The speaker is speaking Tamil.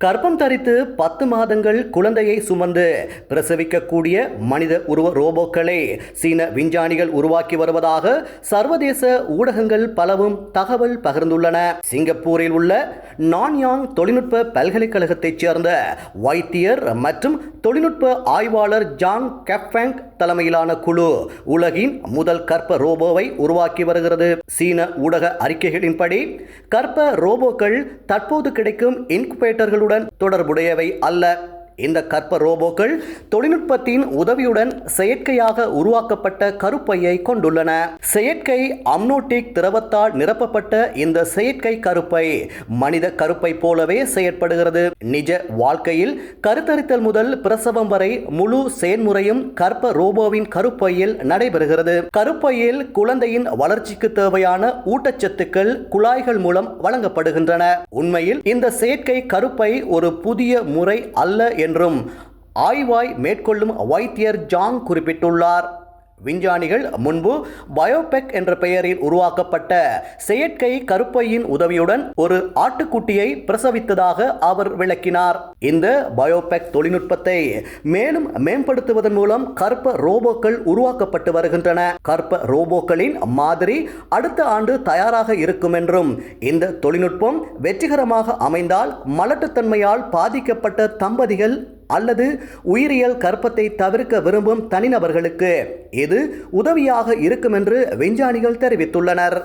கர்ப்பம் தரித்து பத்து மாதங்கள் குழந்தையை சுமந்து பிரசவிக்கக்கூடிய மனித உருவ ரோபோக்களை சீன விஞ்ஞானிகள் உருவாக்கி வருவதாக சர்வதேச ஊடகங்கள் பலவும் தகவல் பகிர்ந்துள்ளன. சிங்கப்பூரில் உள்ள நான்யாங் தொழில்நுட்ப பல்கலைக்கழகத்தைச் சேர்ந்த வைத்தியர் மற்றும் தொழில்நுட்ப ஆய்வாளர் ஜாங் கெஃபேங் தலைமையிலான குழு உலகின் முதல் கற்ப ரோபோவை உருவாக்கி வருகிறது. சீன ஊடக அறிக்கைகளின்படி கற்ப ரோபோக்கள் தற்போது கிடைக்கும் இன்குபேட்டர்கள் இன்குபேட்டர்களுடன் தொடர்புடையவை அல்ல. இந்த கற்ப ரோபோக்கள் தொழில்நுட்பத்தின் உதவியுடன் செயற்கையாக உருவாக்கப்பட்ட கருப்பையை கொண்டுள்ளன. செயற்கை அம்னோட்டிக் திரவத்தால் நிரப்பப்பட்ட இந்த செயற்கை கருப்பை மனித கருப்பை போலவே செயற்படுகிறது. நிஜ வாழ்க்கையில் கருத்தரித்தல் முதல் பிரசவம் வரை முழு செயல்முறையும் கற்ப ரோபோவின் கருப்பையில் நடைபெறுகிறது. கருப்பையில் குழந்தையின் வளர்ச்சிக்கு தேவையான ஊட்டச்சத்துக்கள் குழாய்கள் மூலம் வழங்கப்படுகின்றன. உண்மையில் இந்த செயற்கை கருப்பை ஒரு புதிய முறை அல்ல என்றும் ஆய்வாய் மேற்கொள்ளும் வைத்தியர் ஜாங் குறிப்பிட்டுள்ளார். விஞ்ஞானிகள் முன்பு பயோபெக் என்ற பெயரில் உருவாக்கப்பட்ட செயற்கை கருப்பையின் உதவியுடன் ஒரு ஆட்டுக்குட்டியை பிரசவித்ததாக அவர் விளக்கினார். இந்த பயோபெக் தொழில்நுட்பத்தை மேலும் மேம்படுத்துவதன் மூலம் கற்ப ரோபோக்கள் உருவாக்கப்பட்டு வருகின்றன. கற்ப ரோபோக்களின் மாதிரி அடுத்த ஆண்டு தயாராக இருக்கும் என்றும் இந்த தொழில்நுட்பம் வெற்றிகரமாக அமைந்தால் மலட்டுத்தன்மையால் பாதிக்கப்பட்ட தம்பதிகள் அல்லது உயிரியல் கற்பத்தை தவிர்க்க விரும்பும் தனிநபர்களுக்கு இது உதவியாக இருக்கும் என்று விஞ்ஞானிகள் தெரிவித்துள்ளனர்.